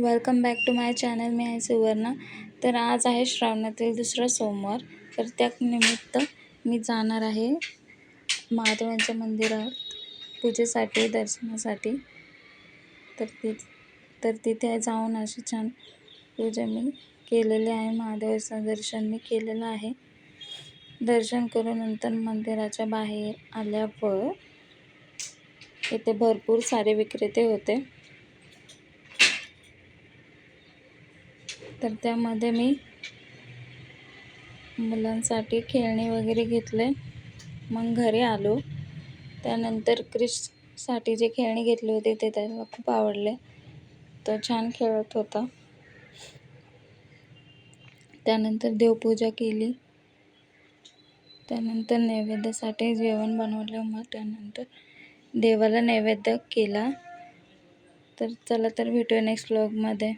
Welcome back to my channel मी आहे सुवर्णा. तर आज आहे श्रावणातील दुसरा सोमवार. तर त्या निमित्त मी जाणार आहे महादेवांच्या मंदिरात पूजेसाठी दर्शनासाठी. तर ति तर तिथे जाऊन अशी छान पूजा मी केलेली आहे. महादेवाचं दर्शन मी केलेलं आहे. दर्शन करून नंतर मंदिराच्या बाहेर आल्यावर इथे भरपूर सारे विक्रेते होते. तर त्यामध्ये मी मुलांसाठी खेळणे वगैरे घेतले. मग घरी आलो. त्यानंतर क्रिशसाठी जे खेळणे घेतले होते ते त्याला खूप आवडले. तो छान खेळत होता. त्यानंतर देवपूजा केली. त्यानंतर नैवेद्यासाठी जेवण बनवलं. मग त्यानंतर देवाला नैवेद्य केला. तर चला तर भेटूया नेक्स्ट व्लॉगमध्ये